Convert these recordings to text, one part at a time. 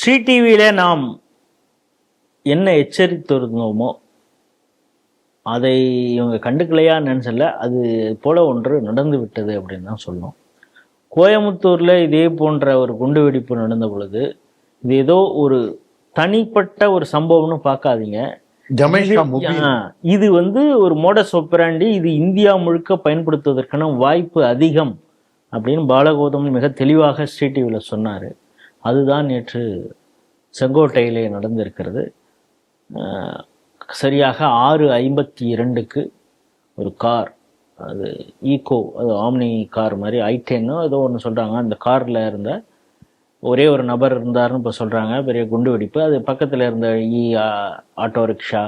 ஸ்ரீ டிவியில நாம் என்ன எச்சரித்திருந்தோமோ அதை இவங்க கண்டுக்கலையா நினைச்சல அது போல ஒன்று நடந்து விட்டது அப்படின்னு தான் சொல்லணும். கோயமுத்தூர்ல இதே போன்ற ஒரு குண்டு வெடிப்பு நடந்த பொழுது இது ஏதோ ஒரு தனிப்பட்ட ஒரு சம்பவம்னு பார்க்காதீங்க. இது வந்து ஒரு மோடஸ் ஒப்பராண்டி இது இந்தியா முழுக்க பயன்படுத்துவதற்கான வாய்ப்பு அதிகம் அப்படின்னு பாலகௌதம் மிக தெளிவாக ஸ்ரீ டிவியில் சொன்னார். அதுதான் நேற்று செங்கோட்டையிலே நடந்திருக்கிறது. சரியாக ஆறு ஐம்பத்தி இரண்டுக்கு ஒரு கார் அது ஈகோ அது ஆம்னி கார் மாதிரி ஐடென்னோ ஏதோ ஒன்று சொல்கிறாங்க அந்த காரில் இருந்த ஒரே ஒரு நபர் இருந்தாருன்னு இப்போ சொல்கிறாங்க பெரிய குண்டு வெடிப்பு. அது பக்கத்தில் இருந்த இ ஆட்டோ ரிக்ஷா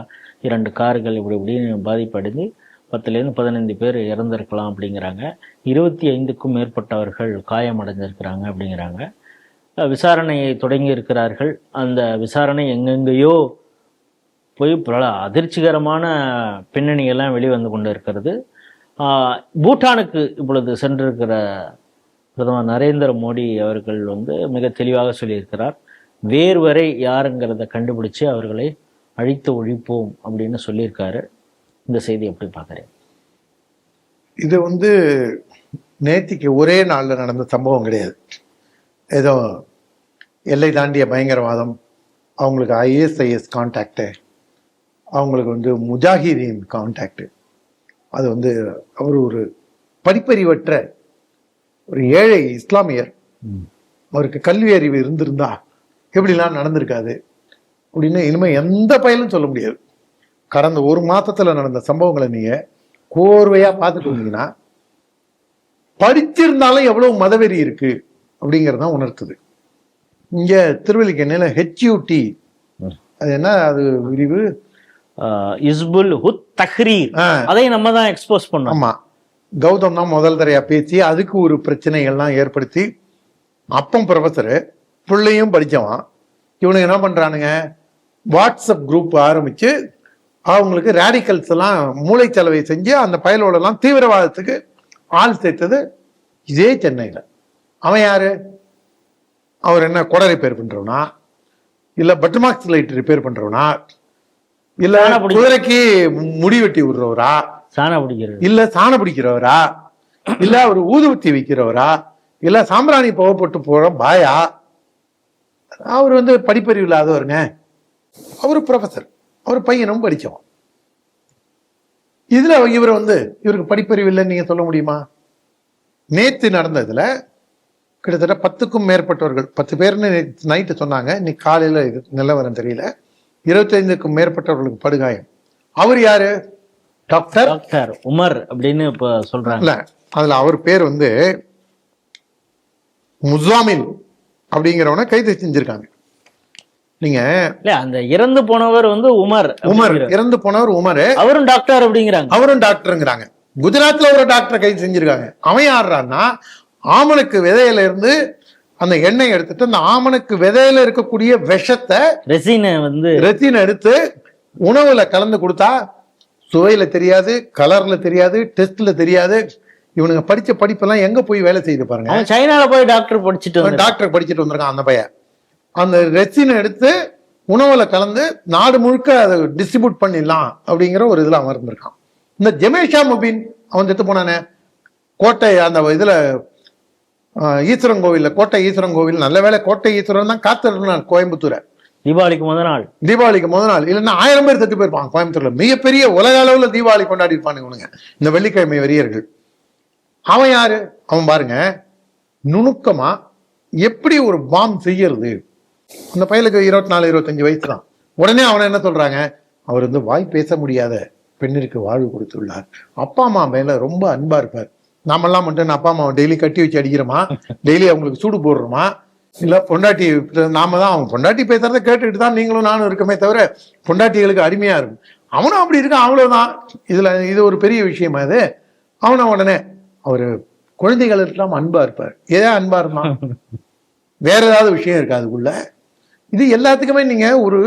இரண்டு கார்கள் இப்படி இப்படின்னு பாதிப்படைந்து பத்துலேருந்து பதினைந்து பேர் இறந்திருக்கலாம் அப்படிங்கிறாங்க. இருபத்தி ஐந்துக்கும் மேற்பட்டவர்கள் காயமடைஞ்சிருக்கிறாங்க அப்படிங்கிறாங்க. விசாரணையை தொடங்கி இருக்கிறார்கள் அந்த விசாரணை எங்கெங்கேயோ போய் பல அதிர்ச்சிகரமான பின்னணியெல்லாம் வெளிவந்து கொண்டு இருக்கிறது பூட்டானுக்கு இப்பொழுது சென்றிருக்கிற பிரதமர் நரேந்திர மோடி அவர்கள் வந்து மிக தெளிவாக சொல்லியிருக்கிறார். வேர்வரை யாருங்கிறத கண்டுபிடிச்சு அவர்களை அழித்து ஒழிப்போம் அப்படின்னு சொல்லியிருக்காரு. இந்த செய்தி எப்படி பார்க்குறேன் இது வந்து நேத்திக்கு ஒரே நாளில் நடந்த சம்பவம் கிடையாது. ஏதோ எல்லை தாண்டிய பயங்கரவாதம் அவங்களுக்கு ஐஎஸ்ஐஎஸ் கான்டாக்டு அவங்களுக்கு வந்து முஜாஹிதீன் கான்டாக்டு அது வந்து அவர் ஒரு படிப்பறிவற்ற ஒரு ஏழை இஸ்லாமியர். அவருக்கு கல்வி அறிவு இருந்திருந்தா எப்படிலாம் நடந்திருக்காது அப்படின்னு இனிமே எந்த பயலும் சொல்ல முடியாது. கடந்த ஒரு மாசத்துல நடந்த சம்பவங்களை நீங்க கோர்வையா பார்த்துட்டு இருந்தீங்கன்னா படிச்சிருந்தாலும் எவ்வளவு மதவெறி இருக்கு அப்படிங்கறத உணர்த்துது. இங்க திருவல்லிக்கண்ணில ஹெச்யூடி அது என்ன? அது விரிவு? Hizb ut Tahrir. அதை நம்ம தான் எக்ஸ்போஸ் பண்ணோம். ஆமா. கௌதம் தான் முதல் தரையா பேசி அதுக்கு ஒரு பிரச்சனைகள்லாம் ஏற்படுத்தி அப்பம் ப்ரொஃபஸரு பிள்ளையும் படிச்சவன். இவனுங்க என்ன பண்றானுங்க? வாட்ஸ்அப் குரூப் ஆரம்பிச்சு அவங்களுக்கு ரேடிக்கல்ஸ் எல்லாம் மூளைச்சலவை செஞ்சு அந்த பயலோட எல்லாம் தீவிரவாதத்துக்கு ஆள் சேர்த்தது இதே சென்னையில. அவன் யாரு? அவர் என்ன கொடை ரிப்பேர் பண்றவனா? இல்ல பட்டர்மார்க்ஸ் லைட் ரிப்பேர் பண்றவனா? இல்ல சாண குதிரைக்கு முடி வெட்டி விடுறவரா? சாணா பிடிக்கிறது. இல்ல சாணம் பிடிக்கிறவரா? இல்ல அவர் ஊதுபத்தி வைக்கிறவரா? இல்ல சாம்பிராணி புகப்பட்டு போற பாயா? அவர் வந்து படிப்பறிவு இல்லாதவருங்க. அவர் ப்ரொஃபசர் அவர் பையனும் படிச்சவன். இதுல இவர் வந்து இவருக்கு படிப்பறிவு இல்லைன்னு நீங்க சொல்ல முடியுமா? நேத்து நடந்ததுல கிட்டத்தட்ட பத்துக்கும் மேற்பட்டவர்கள் பத்து பேர்னு நைட்டு சொன்னாங்க. இன்னைக்கு காலையில இது நிலவரம் தெரியல. இருபத்தைந்துக்கும் மேற்பட்டவர்களுக்கு படுகாயம். அவர் யாரு? டாக்டர்? டாக்டர் உமர் அப்படின்னு இப்ப சொல்றாங்க. இல்ல அதுல அவர் பேர் வந்து முசாமில் அப்படிங்கிறவனை கைது செஞ்சிருக்காங்க நீங்க இல்ல அந்த இறந்து போனவர் வந்து உமர் உமர். இறந்து போனவர் உமர். அவரும் டாக்டர் அப்படிங்கிறாங்க. அவரும் டாக்டருங்கிறாங்க. குஜராத்ல ஒரு டாக்டரை கைது செஞ்சிருக்காங்க அவன் யாருறான்னா ஆமணக்கு விதையில இருந்து அந்த எண்ணெய் எடுத்துட்டு அந்த ஆமணக்கு விதையில இருக்கக்கூடிய விஷத்தை ரெசினை வந்து ரெத்தின் எடுத்து உணவுல கலந்து கொடுத்தா சுவையில தெரியாது கலர்ல தெரியாது டெஸ்ட்ல தெரியாது. இவனுங்க படிச்ச படிப்பெல்லாம் எங்க போய் வேலை செய்து பாருங்க. சைனால போய் டாக்டர் படிச்சுட்டு டாக்டர் படிச்சுட்டு வந்திருக்கான் அந்த பையன். அந்த ரெசினை எடுத்து உணவுல கலந்து நாடு முழுக்க அதை டிஸ்ட்ரிபியூட் பண்ணிடலாம் அப்படிங்கிற ஒரு இதுல அவன் இருந்திருக்கான். இந்த ஜெமேஷா முபின் அவன் செத்து போனானே. கோட்டை அந்த இதுல கோவில்ல கோட்டை ஈஸ்வரன் கோவில் நல்ல வேளை கோட்டை ஈஸ்வரன் தான் காத்திருந்தான் கோயம்புத்தூரை. தீபாவளிக்கு முத நாள். தீபாவளிக்கு முத நாள். இல்லைன்னா ஆயிரம் பேர் செத்து போயிருப்பான் கோயம்புத்தூர்ல. மிகப்பெரிய உலக அளவுல தீபாவளி கொண்டாடி இருப்பானுங்க இவனுங்க. இந்த வெள்ளிக்கிழமை வெறியர்கள். அவன் யாரு? அவன் பாருங்க. நுணுக்கமா எப்படி ஒரு பாம் செய்யறது? அந்த பையலுக்கு இருபத்தி நாலு இருபத்தஞ்சு வயசு தான். உடனே அவனை என்ன சொல்றாங்க? அவர் வந்து வாய் பேச முடியாத பெண்ணிற்கு வாழ்வு கொடுத்துள்ளார். அப்பா அம்மா மேல ரொம்ப அன்பா இருப்பார். நாமெல்லாம் மட்டும் அப்பா அம்மாவை டெய்லி கட்டி வச்சு அடிக்கிறோமா? டெய்லி அவங்களுக்கு சூடு போடுறோமா? இல்ல பொண்டாட்டி நாம தான் அவன் பொண்டாட்டி பேசுறத கேட்டுட்டு தான் நீங்களும் நானும் இருக்கமே தவிர பொண்டாட்டிகளுக்கு அடிமையா இருக்கும். அவனும் அப்படி இருக்கான் அவ்வளவுதான். இதுல இது ஒரு பெரிய விஷயமா இது? அவனை உடனே அவரு குழந்தைகளுக்கெல்லாம் அன்பா இருப்பார். ஏதா அன்பா இருந்தான்? வேற ஏதாவது விஷயம் இருக்கு அதுக்குள்ள? இது எல்லாத்துக்குமே நீங்க ஒரு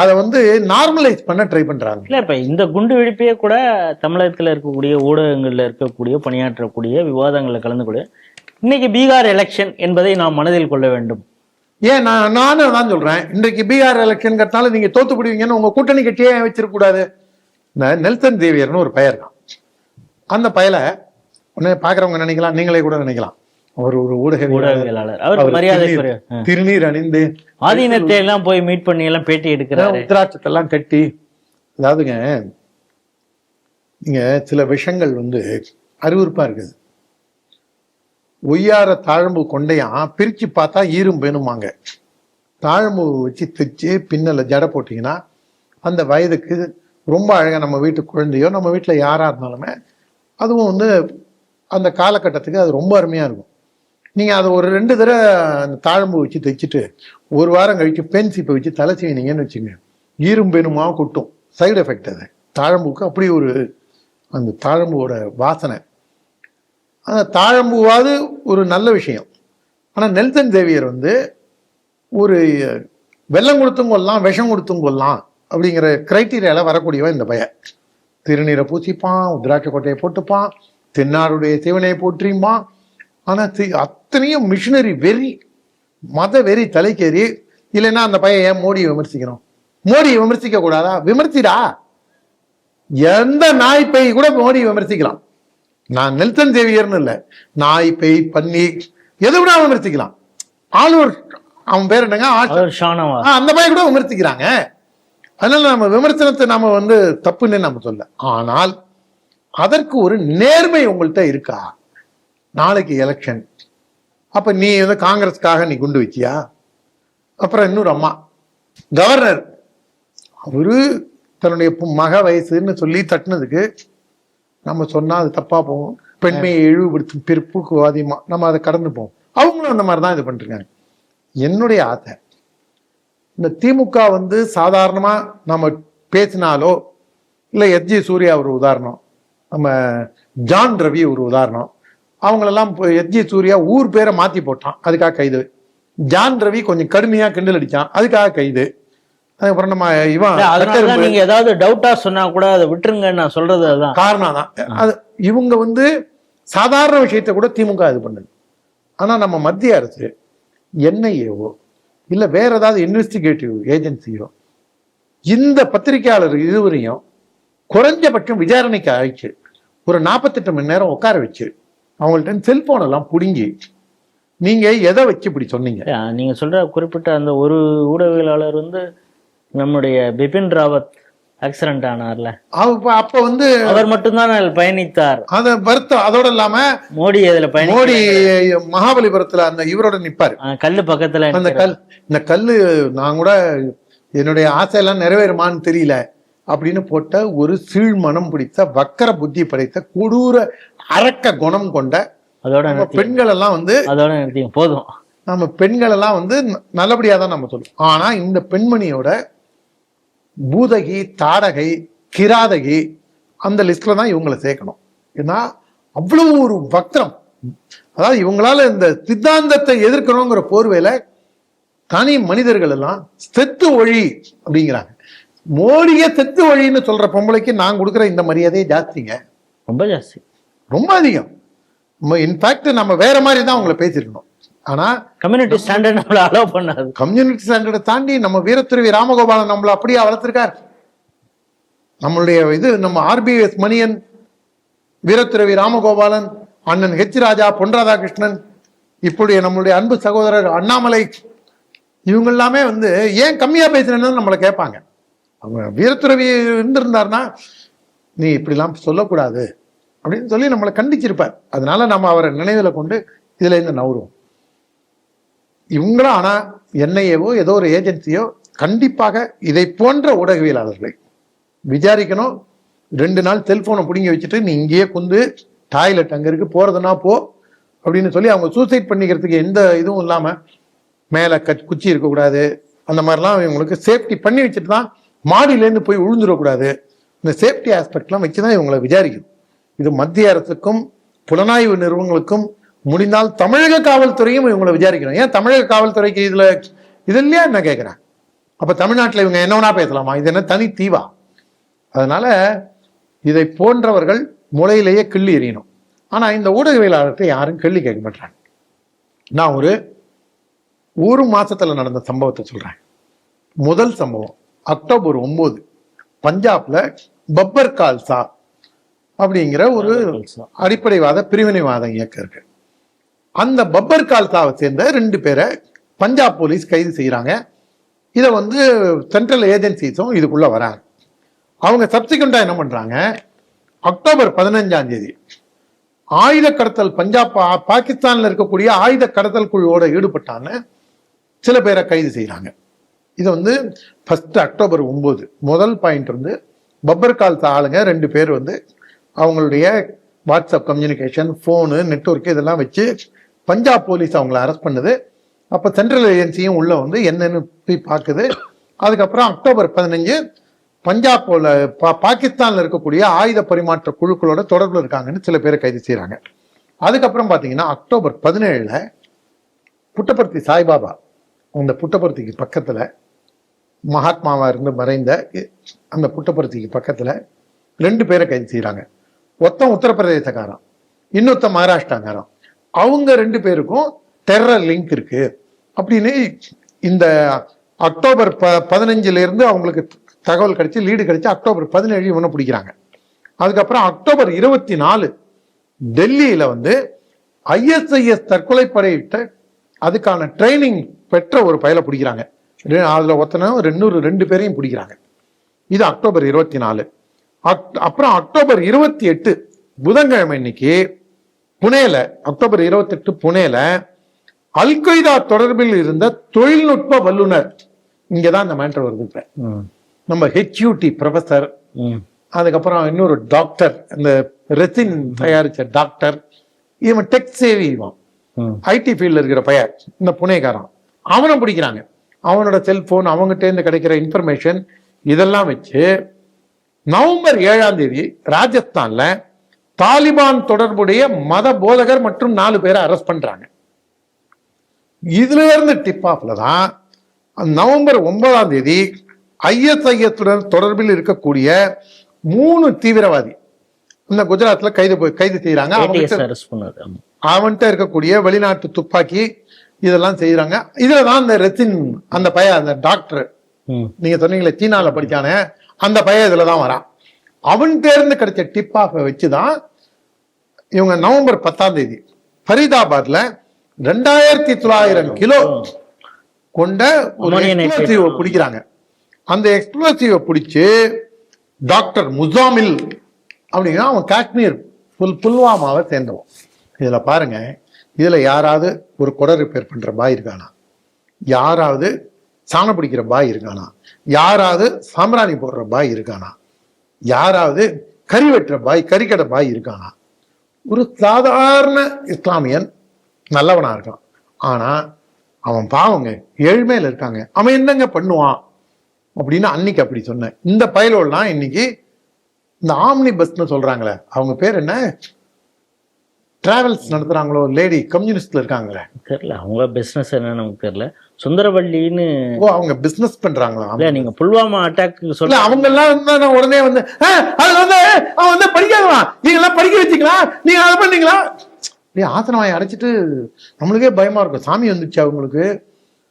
அதை வந்து நார்மலைஸ் பண்ண ட்ரை பண்றாங்க. இல்ல இப்ப இந்த குண்டு வெடிப்பையே கூட தமிழகத்துல இருக்கக்கூடிய ஊடகங்கள்ல இருக்கக்கூடிய பணியாற்றக்கூடிய விவாதங்கள்ல கலந்துக்கூடிய இன்னைக்கு பீகார் எலெக்ஷன் என்பதை நாம் மனதில் கொள்ள வேண்டும். ஏன் நான் நானும் தான் சொல்றேன். இன்றைக்கு பீகார் எலெக்ஷன்கிறதுனால நீங்க தோத்து போடுவீங்கன்னு உங்க கூட்டணி கட்சியே ஏன் வச்சிருக்க கூடாது இந்த நெல்சன் தேவியர்னு ஒரு பெயர் தான். அந்த பயலை உடனே பாக்குறவங்க நினைக்கலாம் நீங்களே கூட நினைக்கலாம். அவர் ஒரு ஊடக ஊடகவியலாளர். அவருக்கு மரியாதைக்குரிய ஆ. திருநீர் அணிந்து ஆதீனத்தை எல்லாம் போய் மீட் பண்ணி எல்லாம் பேட்டி எடுக்கிறாரு. உத்திராட்சத்தெல்லாம் கட்டி அதாவதுங்க நீங்க சில விஷயங்கள் வந்து அறிவுறுப்பா இருக்குது. ஒய்யார தாழம்பு கொண்டையான் பிரிச்சு பார்த்தா ஈரும் வேணுமாங்க. தாழம்பு வச்சு தைச்சு பின்னல ஜடை போட்டீங்கன்னா அந்த வயதுக்கு ரொம்ப அழகா நம்ம வீட்டு குழந்தையோ நம்ம வீட்டுல யாரா இருந்தாலுமே அதுவும் வந்து அந்த காலகட்டத்துக்கு அது ரொம்ப அருமையா இருக்கும். நீங்கள் அதை ஒரு ரெண்டு தடவை அந்த தாழம்பு வச்சு தைச்சிட்டு ஒரு வாரம் கழித்து பென் சீப்பை வச்சு தலை செய்யினீங்கன்னு வச்சுங்க. ஈரும் கொட்டும். சைடு எஃபெக்ட் அது. தாழம்புக்கு அப்படி ஒரு அந்த தாழம்புவோட வாசனை. அந்த தாழம்பூவாவது ஒரு நல்ல விஷயம். ஆனால் நெல்சன் தேவியர் வந்து ஒரு வெள்ளம் கொடுத்தும் கொள்ளலாம் விஷம் கொடுத்தும் கொள்ளலாம் அப்படிங்கிற க்ரைட்டீரியாவில் வரக்கூடியவன் இந்த பையன். திருநீரை பூசிப்பான் உத்ராட்ச கொட்டையை போட்டுப்பான் தென்னாருடைய சிவனை போற்றியும்பான் ஆனா தி- அத்தனையும் மிஷினரி வெறி மத வெறி தலைக்கேறி இல்லைன்னா அந்த பையன் ஏன் மோடியை விமர்சிக்கணும் மோடியை விமர்சிக்க கூடாதா? விமர்சிடா. எந்த நாய் பேய் கூட மோடியை விமர்சிக்கலாம். நான் நெல்சன் தேவியர்னு இல்லை. நாய் பேய் பன்னி எதை விட விமர்சிக்கலாம். ஆளுவர் அவன் பேர் என்னங்க? அந்த பையன் கூட விமர்சிக்கிறாங்க. அதனால நம்ம விமர்சனத்தை நாம வந்து தப்புன்னு நம்ம சொல்ல ஆனால் அதற்கு ஒரு நேர்மை உங்கள்கிட்ட இருக்கா? நாளைக்கு எலெக்ஷன் அப்ப நீ வந்து காங்கிரஸ்க்காக நீ குண்டு வச்சியா? அப்புறம் இன்னொரு அம்மா கவர்னர் அவரு தன்னுடைய மக வயசுன்னு சொல்லி தட்டுனதுக்கு நம்ம சொன்னா அது தப்பா போகும். பெண்மையை இழிவுபடுத்தும் பிற்புக்கு வாதியமா நம்ம அதை கடந்து போவோம். அவங்களும் அந்த மாதிரி தான் இது பண்ணிருக்காங்க. என்னுடைய ஆசை இந்த திமுக வந்து சாதாரணமா நம்ம பேசினாலோ இல்லை எஸ்ஜி சூர்யா ஒரு உதாரணம் நம்ம ஜான் ரவி ஒரு உதாரணம் அவங்களெல்லாம் எஸ்ஜி சூர்யா ஊர் பேரை மாத்தி போட்டான். அதுக்காக கைது. ஜான் ரவி கொஞ்சம் கடுமையா கிண்டல் அடிச்சான். அதுக்காக கைது. அதுக்கப்புறம் நம்ம இவன் நீங்க ஏதாவது டவுட்டா சொன்னா கூட அதை விட்டுருங்க நான் சொல்றது அதுதான். காரணம் தான் அது இவங்க வந்து சாதாரண விஷயத்தை கூட திமுக இது பண்ணுது. ஆனா நம்ம மத்திய அரசு என்ஐஏவோ இல்ல வேற ஏதாவது இன்வெஸ்டிகேட்டிவ் ஏஜென்சியோ இந்த பத்திரிகையாளர் இருவரையும் குறைஞ்சபட்சம் விசாரணைக்கு அழைச்சு ஒரு நாற்பத்தெட்டு மணி நேரம் உட்கார வச்சு அவங்கள்ட்ட செல்போன் எல்லாம் புடுங்கி நீங்க எதை வச்சு இப்படி சொன்னீங்க? நீங்க சொல்ற குறிப்பிட்ட அந்த ஒரு ஊடகவியலாளர் வந்து நம்முடைய பிபின் ராவத் ஆக்சிடென்ட் ஆனார்ல. அப்ப அப்ப வந்து அவர் மட்டும்தான் பயணித்தார். அத வருத்தம் அதோட இல்லாம மோடி அதுல பயணி மோடி மகாபலிபுரத்துல அந்த இவரோட நிப்பாரு. ஆ, கல்லு பக்கத்துல அந்த கல் இந்த கல்லு நான் கூட என்னுடைய ஆசையெல்லாம் நிறைவேறுமான்னு தெரியல. அப்படின்னு போட்ட ஒரு சீழ் மனம் பிடித்த வக்கர புத்தி படைத்த கொடூர அரக்க குணம் கொண்ட அதோட பெண்கள் எல்லாம் வந்து அதோட போதும். நம்ம பெண்கள் எல்லாம் வந்து ந- நல்லபடியா தான் நம்ம சொல்லுவோம். ஆனா இந்த பெண்மணியோட பூதகி தாடகை கிராதகி அந்த லிஸ்ட்ல தான் இவங்களை சேர்க்கணும். ஏன்னா அவ்வளவு ஒரு வக்ரம். அதாவது இவங்களால இந்த சித்தாந்தத்தை எதிர்க்கணுங்கிற போர்வையில தனி மனிதர்கள் எல்லாம் செத்து ஒழி அப்படிங்கிறாங்க. மோடிய செத்து ஒழின்னு சொல்ற பொம்பளைக்கு நான் கொடுக்குற இந்த மரியாதையே ஜாஸ்திங்க. ரொம்ப ஜாஸ்தி. ரொம்ப அதிகம். இன்ஃபேக்ட் நம்ம வேற மாதிரி தான் அவங்கள பேசியிருக்கணும். ஆனா கம்யூனிட்டி ஸ்டாண்டர்ட் நம்மள அலோவ் பண்ணாது. கம்யூனிட்டி ஸ்டாண்டர்டை தாண்டி நம்ம வீரத்துறவி ராமகோபாலன் நம்மள அப்படியே வளர்த்திருக்கார். நம்மளுடைய இது நம்ம ஆர்பிஎஸ் மணியன் வீரத்துறவி ராமகோபாலன் அண்ணன் ஹெச் ராஜா பொன் ராதாகிருஷ்ணன் இப்படி நம்மளுடைய அன்பு சகோதரர் அண்ணாமலை இவங்க எல்லாமே வந்து ஏன் கம்மியா பேசுறேன்னு நம்மளை கேட்பாங்க. அவங்க வீரத்துறவி இருந்திருந்தாருன்னா நீ இப்படிலாம் சொல்லக்கூடாது. அப்படின்னு சொல்லி நம்மளை கண்டிச்சிருப்பார். அதனால நம்ம அவரை நினைவில் கொண்டு இதுல இருந்து நவருவோம் இவங்களும் ஆனா என்ஐஏவோ ஏதோ ஒரு ஏஜென்சியோ கண்டிப்பாக இதை போன்ற ஊடகவியலாளர்களை விசாரிக்கணும். ரெண்டு நாள் செல்போனை பிடுங்கி வச்சுட்டு நீ இங்கேயே குந்து டாய்லெட் அங்கே இருக்கு போறதுன்னா போ. அப்படின்னு சொல்லி அவங்க சூசைட் பண்ணிக்கிறதுக்கு எந்த இதுவும் இல்லாம மேல கச் குச்சி இருக்கக்கூடாது. அந்த மாதிரிலாம் இவங்களுக்கு சேஃப்டி பண்ணி வச்சுட்டு தான் மாடியிலேருந்து போய் விழுந்துடக்கூடாது இந்த சேஃப்டி ஆஸ்பெக்ட்லாம் வச்சு தான் இவங்களை விசாரிக்கும் இது மத்திய அரசுக்கும் புலனாய்வு நிறுவனங்களுக்கும் முடிந்தால் தமிழக காவல்துறையும் இவங்களை விசாரிக்கணும். ஏன் தமிழக காவல்துறைக்கு இதில் இது இல்லையா என்ன கேட்குறேன் அப்போ தமிழ்நாட்டில் இவங்க என்ன பேசலாமா? இது என்ன தனி தீவா? அதனால் இதை போன்றவர்கள் முளையிலேயே கிள்ளி எறியணும். ஆனால் இந்த ஊடகவியலாளர்கிட்ட யாரும் கேள்வி கேட்க மாட்டாங்க நான் ஒரு ஒரு மாதத்தில் நடந்த சம்பவத்தை சொல்கிறேன் முதல் சம்பவம். அக்டோபர் ஒன்பது பஞ்சாப்ல பப்பர் கால்சா அப்படிங்கிற ஒரு அடிப்படைவாத பிரிவினைவாத இயக்கம் இருக்கு. அந்த பப்பர் கால்சாவை சேர்ந்த ரெண்டு பேரை பஞ்சாப் போலீஸ் கைது செய்யறாங்க. இதை வந்து சென்ட்ரல் ஏஜென்சிஸும் இதுக்குள்ள வராங்க. அவங்க சப்சிக்வெண்டா என்ன பண்றாங்க? அக்டோபர் பதினஞ்சாம் தேதி ஆயுத கடத்தல் பஞ்சாப் பாகிஸ்தான்ல இருக்கக்கூடிய ஆயுத கடத்தல் குழுவோட ஈடுபட்டான சில பேரை கைது செய்யறாங்க. இது வந்து ஃபஸ்ட்டு அக்டோபர் ஒம்பது. முதல் பாயிண்ட் வந்து பப்பர் காலத்து ஆளுங்க ரெண்டு பேர் வந்து அவங்களுடைய வாட்ஸ்அப் கம்யூனிகேஷன் ஃபோனு நெட்வொர்க் இதெல்லாம் வச்சு பஞ்சாப் போலீஸ் அவங்கள அரெஸ்ட் பண்ணுது. அப்போ சென்ட்ரல் ஏஜென்சியும் உள்ள வந்து என்னன்னு போய் பார்க்குது அதுக்கப்புறம் அக்டோபர் பதினஞ்சு பஞ்சாப் பா- பாகிஸ்தானில் இருக்கக்கூடிய ஆயுத பரிமாற்ற குழுக்களோட தொடர்பில் இருக்காங்கன்னு சில பேரை கைது செய்கிறாங்க அதுக்கப்புறம் பார்த்தீங்கன்னா அக்டோபர் பதினேழில் புட்டபர்த்தி சாய்பாபா அந்த புட்டபர்த்திக்கு பக்கத்தில் மகாத்மாவா இருந்து மறைந்த அந்த புட்டபர்த்திக்கு பக்கத்துல ரெண்டு பேரை கைது செய்கிறாங்க ஒருத்தன் உத்தரப்பிரதேசக்காரன் இன்னொருத்த மகாராஷ்டிராக்காரன். அவங்க ரெண்டு பேருக்கும் டெரர் லிங்க் இருக்கு. அப்படின்னு இந்த அக்டோபர் ப பதினஞ்சுல இருந்து அவங்களுக்கு தகவல் கிடைச்சி லீடு கிடைச்சி அக்டோபர் பதினேழு இவனை பிடிக்கிறாங்க. அதுக்கப்புறம் அக்டோபர் இருபத்தி நாலு டெல்லியில வந்து ஐஎஸ்ஐஎஸ் தற்கொலை படையிட்ட அதுக்கான ட்ரைனிங் பெற்ற ஒரு பயலை பிடிக்கிறாங்க. அதுல ஒருத்தனும் ரெண்டு ரெண்டு பேரையும் பிடிக்கிறாங்க. இது அக்டோபர் இருபத்தி நாலு அப்புறம் அக்டோபர் இருபத்தி எட்டு புதன்கிழமை இன்னைக்கு புனேல அக்டோபர் இருபத்தி எட்டு புனேல அல்கொய்தா தொடர்பில் இருந்த தொழில்நுட்ப வல்லுனர் இங்கதான் இந்த மேட்டர் வருது இப்ப. நம்ம ஹெச்யூடி ப்ரொஃபசர் ம். அதுக்கப்புறம் இன்னொரு டாக்டர் இந்த ரெசின் தயாரிச்ச டாக்டர் இவன் டெக் சேவி இவன். ஐடி ஃபீல்ட்ல இருக்கிற பையன் இந்த புனேகாரன். அவனை பிடிக்கிறாங்க. அவனோட செல்போன் அவங்ககிட்ட இருந்து கிடைக்கிற இன்ஃபர்மேஷன் இதெல்லாம் வச்சு நவம்பர் ஏழாம் தேதி ராஜஸ்தான்ல தாலிபான் தொடர்புடைய மத போதகர் மற்றும் நாலு பேரை அரெஸ்ட் பண்றாங்க. இதுல இருந்து டிப் ஆஃப்ல தான் நவம்பர் ஒன்பதாம் தேதி ஐஎஸ்ஐஎஸ் உடன் தொடர்பில் இருக்கக்கூடிய மூணு தீவிரவாதி இந்த குஜராத்ல கைது கைது செய்யறாங்க. அவன்கிட்ட இருக்கக்கூடிய வெளிநாட்டு துப்பாக்கி இதெல்லாம் செய்யறாங்க இதுல தான் அந்த ரெசின் அந்த பையன் அந்த டாக்டர் நீங்க சொன்னீங்களே சீனால படிச்சானே அந்த பையன் இதுல தான் வரான் அவன் தேர்ந்து கிடைச்ச டிப் ஆஃப் வச்சுதான் இவங்க நவம்பர் பத்தாம் தேதி ஃபரீதாபாத்ல ரெண்டாயிரத்தி தொள்ளாயிரம் கிலோ கொண்ட ஒரு. எக்ஸ்ப்ளோசிவ பிடிக்கிறாங்க. அந்த எக்ஸ்ப்ளோசிவ பிடிச்சு டாக்டர் முசாமில் அப்படின்னா அவன் காஷ்மீர் புல் புல்வாமாவை சேர்ந்தவன். இதுல பாருங்க இதில் யாராவது ஒரு குடை ரிப்பேர் பண்ணுற பாய் இருக்கானா? யாராவது சாணம் பிடிக்கிற பாய் இருக்கானா? யாராவது சாம்பிராணி போடுற பாய் இருக்கானா? யாராவது கறி வெட்டுற பாய் கறிக்கடை பாய் இருக்கானா? ஒரு சாதாரண இஸ்லாமியன் நல்லவனாக இருக்கான். ஆனால் அவன் பாவங்க ஏழ்மையில் இருக்காங்க. அவன் என்னங்க பண்ணுவான்? அப்படின்னு அன்னைக்கு அப்படி சொன்னேன். இந்த பயலோலாம் இன்னைக்கு இந்த ஆம்னி பஸ்னு சொல்கிறாங்களே அவங்க பேர் என்ன? டிராவல்ஸ் நடத்துறாங்களோ? லேடி கம்யூனிஸ்ட்ல இருக்காங்களே? தெரியல. அவங்க பிசினஸ் என்னன்னு நமக்கு தெரியல. சுந்தரவள்ளின்னு ஓ அவங்க பிசினஸ் பண்றாங்களா? இல்ல நீங்க புல்வாமா அட்டாக் சொல்ல அவங்க எல்லாம் இருந்தா நான் உடனே வந்து "ஆ, அது வந்து அவன் வந்து படிக்காதவன் நீங்க எல்லாம் படிக்க வச்சீங்களா? நீங்க அதை பண்ணீங்களா? நீ ஆசனவாயை அடைச்சிட்டு நம்மளுக்கே பயமா இருக்கும். சாமி வந்துச்சா உங்களுக்கு?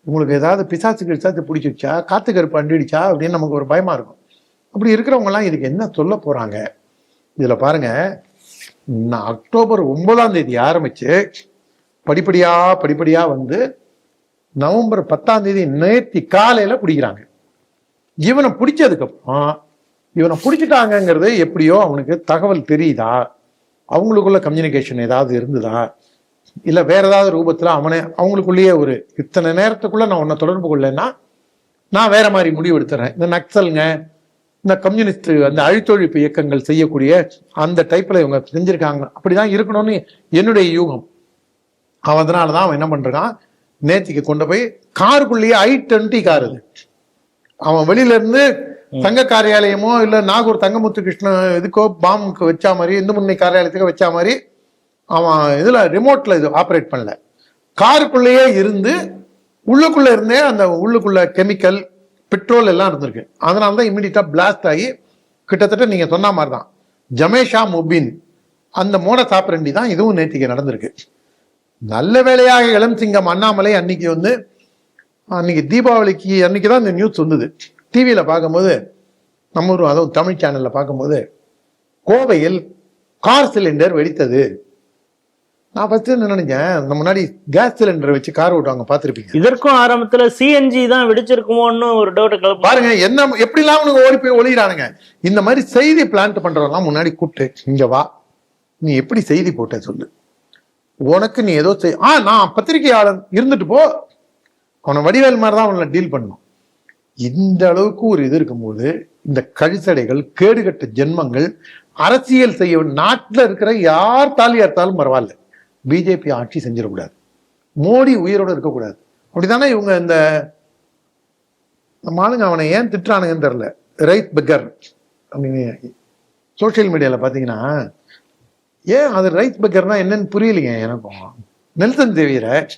உங்களுக்கு ஏதாவது பிசாசு கிசாசு பிடிச்சிருச்சா காத்து கருப்பு அண்டிடுச்சா? அப்படின்னு நமக்கு ஒரு பயமா இருக்கும். அப்படி இருக்கிறவங்க எல்லாம் இதுக்கு என்ன சொல்ல போறாங்க? இதுல பாருங்க அக்டோபர் ஒன்பதாம் தேதி ஆரம்பிச்சு படிப்படியா படிப்படியா வந்து நவம்பர் பத்தாம் தேதி நேர்த்தி காலையில பிடிக்கிறாங்க இவனை பிடிச்சதுக்கு அப்புறம் இவனை பிடிச்சிட்டாங்கங்கிறது எப்படியோ அவனுக்கு தகவல் தெரியுதா? அவங்களுக்குள்ள கம்யூனிகேஷன் ஏதாவது இருந்ததா? இல்ல வேற ஏதாவது ரூபத்துல அவனை அவங்களுக்குள்ளேயே ஒரு இத்தனை நேரத்துக்குள்ள நான் உன்னை தொடர்பு கொள்ளேன்னா நான் வேற மாதிரி முடிவு எடுத்துறேன். இந்த நக்சலுங்க இந்த கம்யூனிஸ்ட் அந்த அழித்தொழிப்பு இயக்கங்கள் செய்யக்கூடிய அந்த டைப்ல இவங்க செஞ்சிருக்காங்க. அப்படிதான் இருக்கணும்னு என்னுடைய யூகம். அவன் அதனாலதான் அவன் என்ன பண்றான்? நேத்திக்கு கொண்டு போய் காருக்குள்ளேயே ஐ டுவெண்ட்டி கார் அது அவன் வெளியில இருந்து தங்க காரியாலயமோ இல்ல நாகூர் தங்கமுத்து கிருஷ்ண இதுக்கோ பாம்புக்கு வச்சா மாதிரி இந்து முன்னணி காரியாலயத்துக்கு வச்சா மாதிரி அவன் இதுல ரிமோட்ல இது ஆப்ரேட் பண்ணல. காருக்குள்ளேயே இருந்து உள்ளுக்குள்ள இருந்தே அந்த உள்ளுக்குள்ள கெமிக்கல் பெட்ரோல் எல்லாம் இருந்திருக்கு. அதனால தான் இம்மிடியட்டாக பிளாஸ்ட் ஆகி கிட்டத்தட்ட நீங்கள் சொன்ன மாதிரி தான் ஜமேஷா முபின் அந்த மோட சாப்பிரண்டி தான் இதுவும் நேற்றுக்கு நடந்திருக்கு. நல்ல வேலையாக இளம் சிங்கம் அண்ணாமலை அன்னைக்கு வந்து அன்னைக்கு தீபாவளிக்கு அன்னைக்கு தான் இந்த நியூஸ் வந்தது. டிவியில் பார்க்கும்போது நம்ம ஒரு அதுவும் தமிழ் சேனலில் பார்க்கும்போது கோவையில் கார் சிலிண்டர் வெடித்தது. நான் ஃபர்ஸ்ட் என்ன நினைச்சேன் இந்த முன்னாடி கேஸ் சிலிண்டர் வச்சு கார் ஓட்டுவாங்க பார்த்திருப்பீங்க. இதற்கும் ஆரம்பத்துல சிஎன்ஜி தான் வெடிச்சிருக்குமோன்னு ஒரு டவுட் பாருங்க என்ன எப்படிலாம் அவனுங்க ஓடி போய் ஒளிகிறானுங்க இந்த மாதிரி செய்தி பிளான்ட் பண்றவங்கலாம் முன்னாடி கூப்பிட்டு இங்க வா நீ எப்படி செய்தி போட்ட சொல்லு. உனக்கு நீ ஏதோ செய் ஆ நான் பத்திரிகையாளன் இருந்துட்டு போ. அவனை வடிவேல் மாதிரி தான் அவனை டீல் பண்ணணும் இந்த அளவுக்கு ஒரு இது இருக்கும்போது இந்த கழிசடைகள் கேடுகட்ட ஜென்மங்கள் அரசியல் செய்ய நாட்டில் இருக்கிற யார் தாலி அறுத்தாலும் பரவாயில்ல. பிஜேபி ஆட்சி செஞ்சிடக்கூடாது. மோடி உயிரோட இருக்கக்கூடாது. அப்படித்தானே இவங்க இந்த நம்ம ஆளுங்க அவனை ஏன் திட்டுறானுங்கன்னு தெரில ரைத் பெக்கர் அப்படின்னு சோஷியல் மீடியாவில் பார்த்தீங்கன்னா ஏன் அது ரைத் பக்கர்னா என்னன்னு புரியலைங்க எனக்கும். நெல்சன் தேவியரை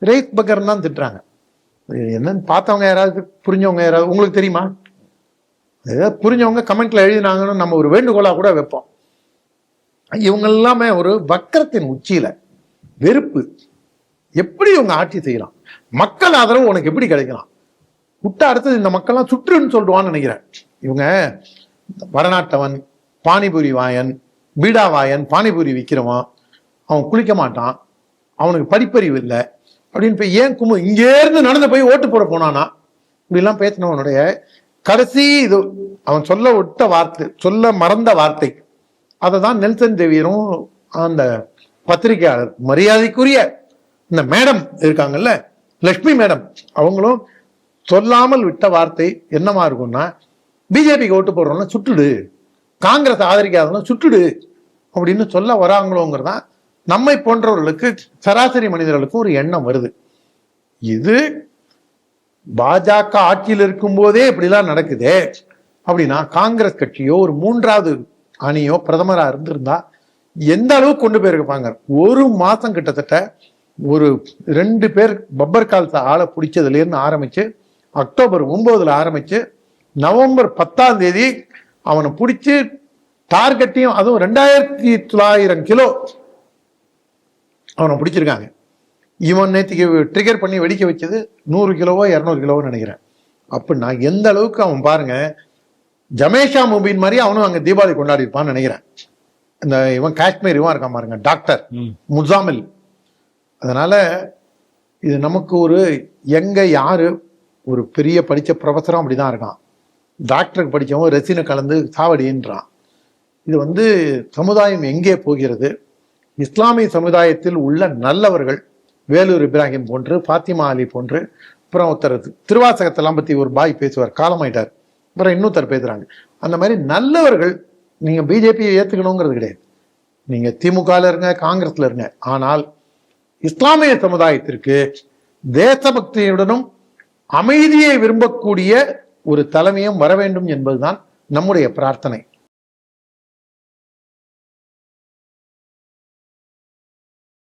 ரைத் பக்கர் தான் திட்டுறாங்க. என்னன்னு பார்த்தவங்க யாராவது புரிஞ்சவங்க யாராவது உங்களுக்கு தெரியுமா? ஏதாவது புரிஞ்சவங்க கமெண்ட்ல எழுதினாங்கன்னு நம்ம ஒரு வேண்டுகோளாக கூட வைப்போம். இவங்க எல்லாமே ஒரு வக்கரத்தின் உச்சியில வெறுப்பு. எப்படி இவங்க ஆட்சி செய்யலாம்? மக்கள் ஆதரவு உனக்கு எப்படி கிடைக்கலாம்? விட்ட அடுத்தது இந்த மக்கள்லாம் சுற்றுன்னு சொல்லுவான்னு நினைக்கிறேன். இவங்க வடநாட்டவன் பானிபூரி வாயன் பீடா வாயன் பானிபூரி விற்கிறவன் அவன் குளிக்க மாட்டான் அவனுக்கு படிப்பறிவு இல்லை அப்படின்னு போய் ஏன் கும்பு? இங்கேருந்து நடந்து போய் ஓட்டு போட போனானா? இப்படிலாம் பேசினவனுடைய கடைசி இது அவன் சொல்ல விட்ட வார்த்தை சொல்ல மறந்த வார்த்தை. அதை தான் நெல்சன் தேவியரும் அந்த பத்திரிகையாளர் மரியாதைக்குரிய இந்த மேடம் இருக்காங்கல்ல லட்சுமி மேடம் அவங்களும் சொல்லாமல் விட்ட வார்த்தை என்னமா இருக்கும்னா பிஜேபிக்கு ஓட்டு போடுறோம்னா சுட்டுடு காங்கிரஸ் ஆதரிக்காதவங்க சுட்டுடு அப்படின்னு சொல்ல வராங்களோங்கிறதான் நம்மை போன்றவர்களுக்கு சராசரி மனிதர்களுக்கு ஒரு எண்ணம் வருது. இது பாஜக ஆட்சியில் இருக்கும்போதே இப்படிலாம் நடக்குதே அப்படின்னா காங்கிரஸ் கட்சியோ ஒரு மூன்றாவது அணியோ பிரதமராக இருந்திருந்தா எந்த அளவுக்கு கொண்டு போயிருப்பாங்க? ஒரு மாதம் கிட்டத்தட்ட ஒரு ரெண்டு பேர் பப்பர் காலத்தை ஆளை பிடிச்சதுலேருந்து ஆரம்பித்து அக்டோபர் ஒம்போதில் ஆரம்பித்து நவம்பர் பத்தாம் தேதி அவனை பிடிச்சி டார்கெட்டையும் அதுவும் ரெண்டாயிரத்தி தொள்ளாயிரம் கிலோ அவனை பிடிச்சிருக்காங்க. இவன் நேற்றுக்கு ட்ரிகர் பண்ணி வெடிக்க வச்சது நூறு கிலோவோ இரநூறு கிலோவோ நினைக்கிறேன். அப்படின்னா எந்த அளவுக்கு அவன் பாருங்கள் ஜமேஷா முபின் மாதிரி அவனும் அங்கே தீபாவளி கொண்டாடி இருப்பான்னு நினைக்கிறேன். இந்த இவன் காஷ்மீர் இவன் இருக்கான் பாருங்க டாக்டர். முசாமில். அதனால இது நமக்கு ஒரு எங்க யாரு ஒரு பெரிய படிச்ச ப்ரொஃபஸரும் அப்படிதான் இருக்கான். டாக்டருக்கு படிச்சவன் ரெசினை கலந்து சாவடின்றான். இது வந்து சமுதாயம் எங்கே போகிறது? இஸ்லாமிய சமுதாயத்தில் உள்ள நல்லவர்கள் வேலூர் இப்ராஹிம் போன்று ஃபாத்திமா அலி போன்று அப்புறம் ஒருத்தர் திருவாசகத்தெல்லாம் பத்தி ஒரு பாய் பேசுவார் காலமாயிட்டார். அப்புறம் இன்னொருத்தர் பேசுறாங்க. அந்த மாதிரி நல்லவர்கள் நீங்க பிஜேபியை ஏத்துக்கணுங்கிறது கிடையாது. நீங்க திமுகவில் இருங்க காங்கிரஸ்ல இருங்க. ஆனால் இஸ்லாமிய சமுதாயத்திற்கு தேசபக்தியுடனும் அமைதியை விரும்பக்கூடிய ஒரு தலைமையும் வர வேண்டும் என்பதுதான் நம்முடைய பிரார்த்தனை.